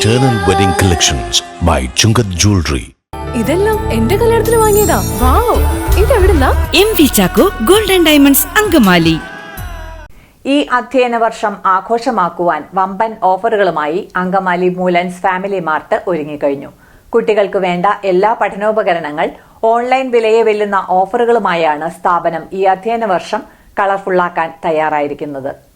Eternal Wedding Collections by Chungat Jewelry. ഇതെല്ലാം എന്റെ കല്യാണത്തിന് വാങ്ങിയതാ. Wow. ഇതെവിടുന്നാ? M V Chacko golden diamonds Angamaly. ഈ അധ്യയന വർഷം ആഘോഷമാക്കുവാൻ വമ്പൻ ഓഫറുകളുമായി അങ്കമാലി മൂലൻസ് ഫാമിലി മാർട്ട് ഒരുങ്ങിക്കഴിഞ്ഞു. കുട്ടികൾക്ക് വേണ്ട എല്ലാ പഠനോപകരണങ്ങൾ ഓൺലൈൻ വിലയെ വെല്ലുന്ന ഓഫറുകളുമായാണ് സ്ഥാപനം ഈ അധ്യയന വർഷം കളർഫുള്ളാക്കാൻ തയ്യാറായിരിക്കുന്നത്.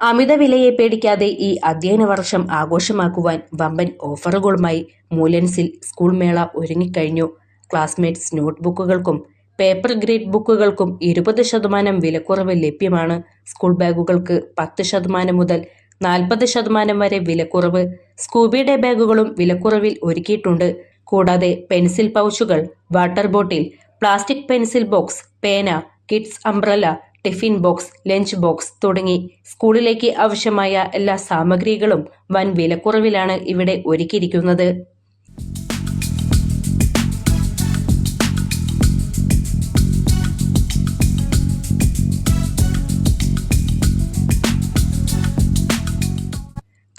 അമിത വിലയെ പേടിക്കാതെ ഈ അധ്യയന വർഷം ആഘോഷമാക്കുവാൻ വമ്പൻ ഓഫറുകളുമായി മൂലൻസിൽ സ്കൂൾ മേള ഒരുങ്ങിക്കഴിഞ്ഞു. ക്ലാസ്മേറ്റ്സ് നോട്ട്ബുക്കുകൾക്കും പേപ്പർ ഗ്രേഡ് ബുക്കുകൾക്കും ഇരുപത് ശതമാനം വിലക്കുറവ് ലഭ്യമാണ്. സ്കൂൾ ബാഗുകൾക്ക് പത്ത് ശതമാനം മുതൽ നാൽപ്പത് ശതമാനം വരെ വിലക്കുറവ് സ്കൂബിയുടെ ബാഗുകളും വിലക്കുറവിൽ ഒരുക്കിയിട്ടുണ്ട്. കൂടാതെ പെൻസിൽ പൗച്ചുകൾ water bottle plastic pencil box പേന kids umbrella tiffin box lunch box തുടങ്ങി. സ്കൂളിലേക്ക് ആവശ്യമായ എല്ലാ സാമഗ്രികളും വൻ വിലക്കുറവിലാണ് ഇവിടെ ഒരുക്കിയിരിക്കുന്നത്.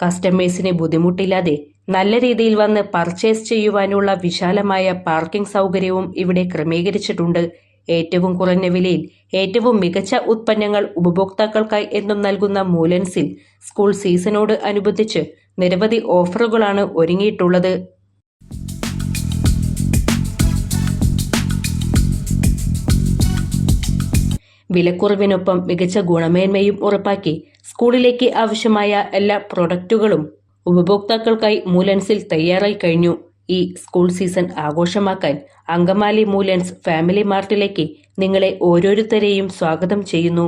കസ്റ്റമേഴ്സിന് ബുദ്ധിമുട്ടില്ലാതെ നല്ല രീതിയിൽ വന്ന് പർച്ചേസ് ചെയ്യുവാനുള്ള വിശാലമായ പാർക്കിംഗ് സൗകര്യവും ഇവിടെ ക്രമീകരിച്ചിട്ടുണ്ട്. ഏറ്റവും കുറഞ്ഞ വിലയിൽ ഏറ്റവും മികച്ച ഉത്പന്നങ്ങൾ ഉപഭോക്താക്കൾക്കായി എന്നും നൽകുന്ന മൂലൻസിൽ സ്കൂൾ സീസണോട് അനുബന്ധിച്ച് നിരവധി ഓഫറുകളാണ് ഒരുങ്ങിയിട്ടുള്ളത്. വിലക്കുറവിനൊപ്പം മികച്ച ഗുണമേന്മയും ഉറപ്പാക്കി സ്കൂളിലേക്ക് ആവശ്യമായ എല്ലാ പ്രൊഡക്റ്റുകളും ഉപഭോക്താക്കൾക്കായി മൂലൻസിൽ തയ്യാറായി കഴിഞ്ഞു. ഈ സ്കൂൾ സീസൺ ആഘോഷമാക്കാൻ അങ്കമാലി മൂലൻസ് ഫാമിലി മാർട്ടിലേക്ക് നിങ്ങളെ ഓരോരുത്തരെയും സ്വാഗതം ചെയ്യുന്നു.